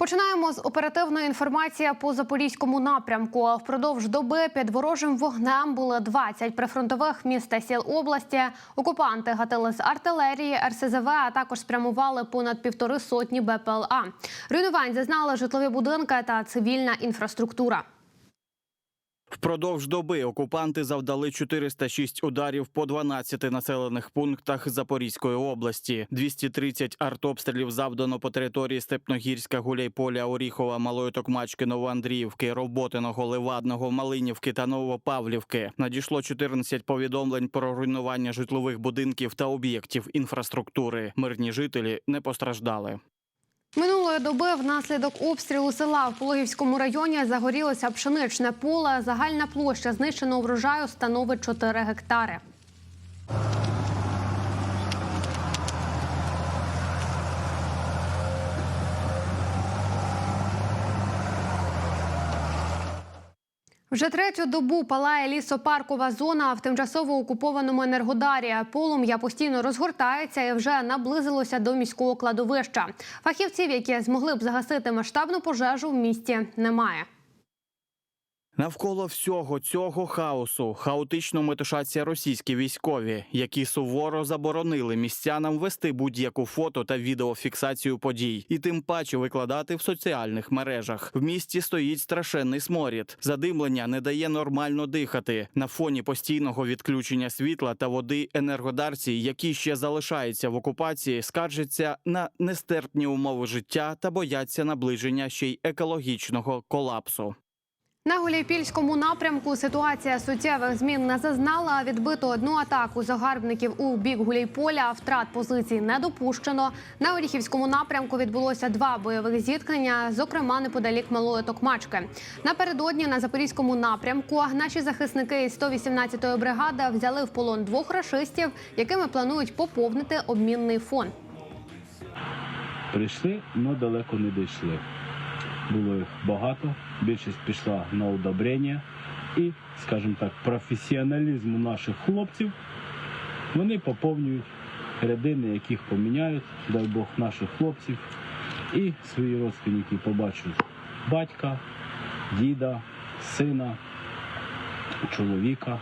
Починаємо з оперативної інформації по запорізькому напрямку. Впродовж доби під ворожим вогнем були 20 прифронтових міст та сіл області. Окупанти гатили з артилерії, РСЗВ, а також спрямували понад півтори сотні БПЛА. Руйнувань зазнали житлові будинки та цивільна інфраструктура. Впродовж доби окупанти завдали 406 ударів по 12 населених пунктах Запорізької області. 230 артобстрілів завдано по території Степногірська, Гуляйполя, Оріхова, Малої Токмачки, Новоандріївки, Роботиного, Левадного, Малинівки та Новопавлівки. Надійшло 14 повідомлень про руйнування житлових будинків та об'єктів інфраструктури. Мирні жителі не постраждали. Минулої доби внаслідок обстрілу села в Пологівському районі загорілося пшеничне поле. Загальна площа знищеного врожаю становить 4 гектари. Вже третю добу палає лісопаркова зона в тимчасово окупованому енергодарі. Полум'я постійно розгортається і вже наблизилося до міського кладовища. Фахівців, які змогли б загасити масштабну пожежу в місті, немає. Навколо всього цього хаосу хаотично метушаться російські військові, які суворо заборонили містянам вести будь-яку фото та відеофіксацію подій, і тим паче викладати в соціальних мережах. В місті стоїть страшенний сморід. Задимлення не дає нормально дихати. На фоні постійного відключення світла та води енергодарці, які ще залишаються в окупації, скаржаться на нестерпні умови життя та бояться наближення ще й екологічного колапсу. На Гуляйпільському напрямку ситуація суттєвих змін не зазнала. Відбито одну атаку загарбників у бік Гуляйполя. Втрат позицій не допущено. На Оріхівському напрямку відбулося два бойових зіткнення, зокрема неподалік Малої Токмачки. Напередодні на запорізькому напрямку наші захисники із 118-ї бригади взяли в полон двох рашистів, якими планують поповнити обмінний фонд. Прийшли, але далеко не дійшли. Було їх багато, більшість пішла на удобрення і, скажімо так, професіоналізму наших хлопців вони поповнюють рядини, яких поміняють, дай Бог, наших хлопців. І свої родственники побачать батька, діда, сина, чоловіка.